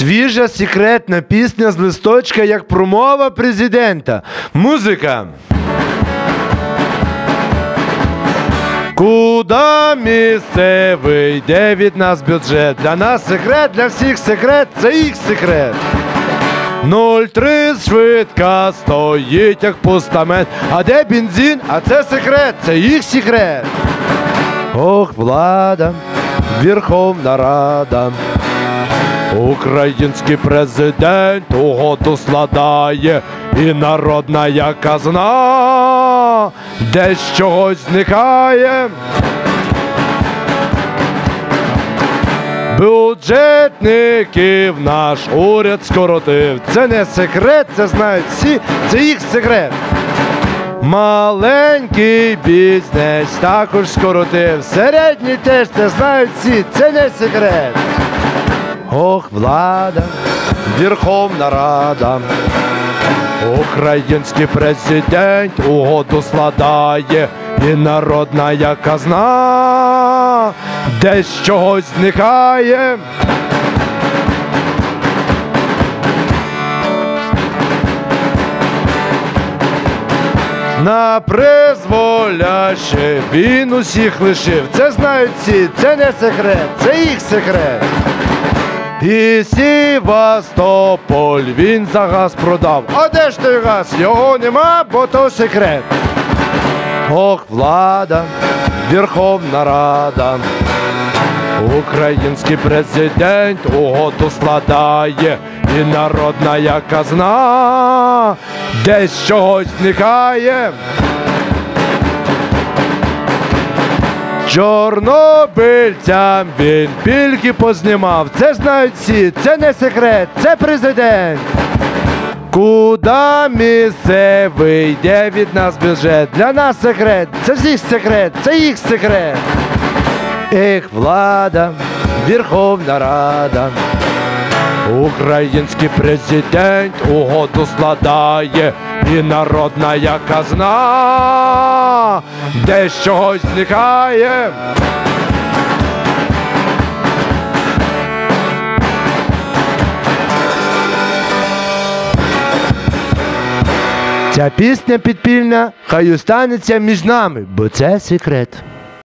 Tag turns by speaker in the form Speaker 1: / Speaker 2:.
Speaker 1: Свіжа секретна пісня з листочка як промова президента. Музика. Куда місцевий, йде від нас бюджет? Для нас секрет, для всіх секрет, це їх секрет. 03 швидка стоїть як постамент. А де бензин? А це секрет, це їх секрет. Ох, влада, Верховна Рада. Український президент угоду складає, і народна казна десь чогось зникає. Бюджетників наш уряд скоротив. Це не секрет, це знають всі, це їх секрет. Маленький бізнес також скоротив. Середній теж це знають всі, це не секрет. Ох, влада, Верховна Рада. Український президент угоду складає, і народна казна десь чогось зникає. На призволяще він усіх лишив. Це знають всі, це не секрет, це їх секрет. І Сівастополь він за газ продав. А де ж той газ? Його нема, бо то секрет. Ох, влада, Верховна Рада. Український президент угоду складає, і народна казна десь чогось зникає. Чорнобильцям він пільки познімав. Це знають всі, це не секрет, це президент. Куда місцевий йде від нас бюджет? Для нас секрет, це їх секрет, це їх секрет. Ех, влада, Верховна Рада. Український президент угоду складає, і народна казна десь чогось зникає. Ця пісня підпільна хай останеться між нами, бо це секрет.